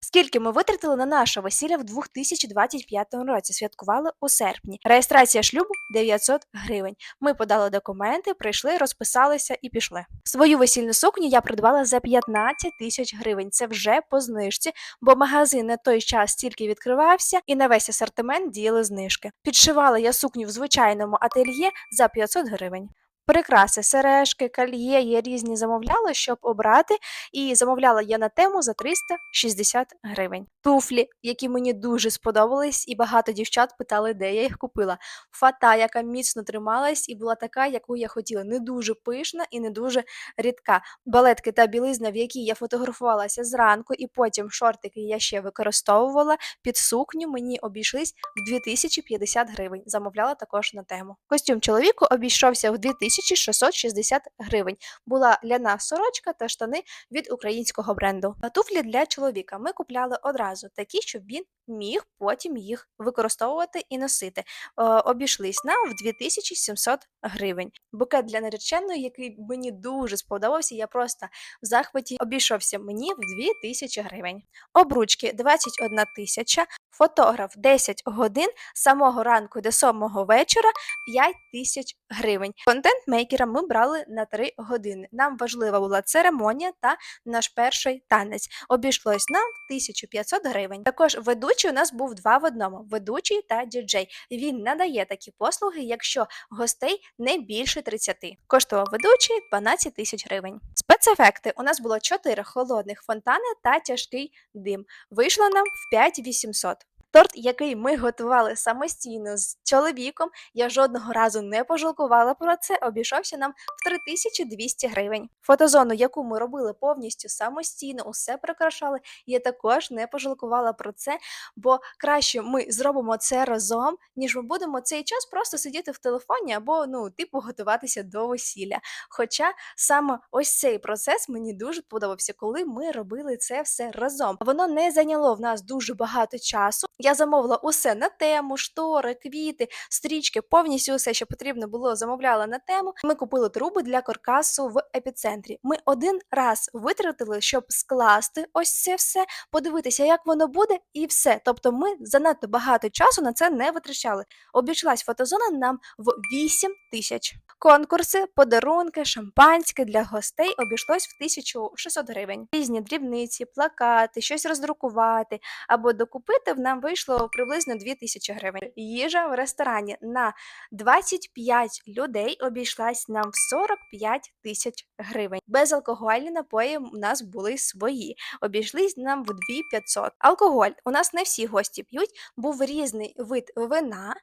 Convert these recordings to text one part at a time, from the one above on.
Скільки ми витратили на наше весілля в 2025 році? Святкували у серпні. Реєстрація шлюбу 900 гривень. Ми подали документи, прийшли, розписалися і пішли. Свою весільну сукню я придбала за 15 тисяч гривень. Це вже по знижці, бо магазин на той час тільки відкривався і на весь асортимент діяли знижки. Підшивала я сукню в звичайному ательє за 500 гривень. Прикраси, сережки, кольє, я різні замовляла, щоб обрати, і замовляла я на тему за 360 гривень. Туфлі, які мені дуже сподобались, і багато дівчат питали, де я їх купила. Фата, яка міцно трималась і була така, яку я хотіла, не дуже пишна і не дуже рідка. Балетки та білизна, в якій я фотографувалася зранку, і потім шортики я ще використовувала під сукню, мені обійшлись в 2050 гривень. Замовляла також на тему. Костюм чоловіку обійшовся в 2660 гривень. Була ляна сорочка та штани від українського бренду. Туфлі для чоловіка ми купляли одразу такі, щоб він міг потім їх використовувати і носити. Е, обійшлись нам в 2700 гривень. Букет для нареченої, який мені дуже сподобався, я просто в захваті обійшовся мені в 2000 гривень. Обручки 21 тисяча, фотограф 10 годин, самого ранку до 7 вечора 5 тисяч гривень. Контент-мейкера ми брали на 3 години. Нам важлива була церемонія та наш перший танець. Обійшлось нам в 1500 гривень. Також ведучий у нас був два в одному: ведучий та діджей. Він надає такі послуги, якщо гостей не більше 30. Коштував ведучий 12 тисяч гривень. Спецефекти у нас було 4 холодних фонтани та тяжкий дим. Вийшло нам в 5800. Торт, який ми готували самостійно з чоловіком, я жодного разу не пожалкувала про це, обійшовся нам в 3200 гривень. Фотозону, яку ми робили повністю самостійно, усе прикрашали, я також не пожалкувала про це, бо краще ми зробимо це разом, ніж ми будемо цей час просто сидіти в телефоні або ну, типу, готуватися до весілля. Хоча саме ось цей процес мені дуже подобався, коли ми робили це все разом. Воно не зайняло в нас дуже багато часу. Я замовила усе на тему, штори, квіти, стрічки, повністю усе, що потрібно було, замовляла на тему. Ми купили труби для каркасу в епіцентрі. Ми один раз витратили, щоб скласти ось це все, подивитися, як воно буде, і все. Тобто, ми занадто багато часу на це не витрачали. Обійшлась фотозона нам в 8 тисяч. Конкурси, подарунки, шампанське для гостей обійшлось в 1600 гривень. Різні дрібниці, плакати, щось роздрукувати або докупити в нам вийшло приблизно 2000 гривень. Їжа в ресторані на 25 людей обійшлась нам в 45 тисяч гривень. Безалкогольні напої у нас були свої, обійшлись нам в 2500. Алкоголь у нас не всі гості п'ють, був різний вид вина,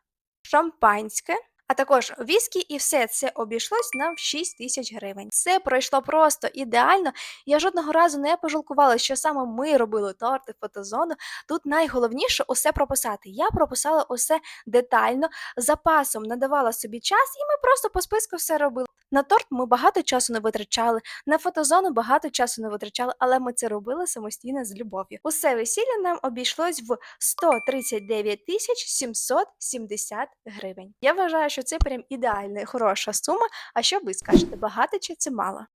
шампанське. А також віскі, і все це обійшлось нам в 6 тисяч гривень. Все пройшло просто ідеально. Я жодного разу не пожалкувала, що саме ми робили торти, фотозону. Тут найголовніше усе прописати. Я прописала усе детально, запасом надавала собі час, і ми просто по списку все робили. На торт ми багато часу не витрачали, на фотозону багато часу не витрачали, але ми це робили самостійно з любов'ю. Усе весілля нам обійшлось в 139 тисяч 770 гривень. Я вважаю, що це прям ідеальна хороша сума. А що ви скажете, багато чи це мало?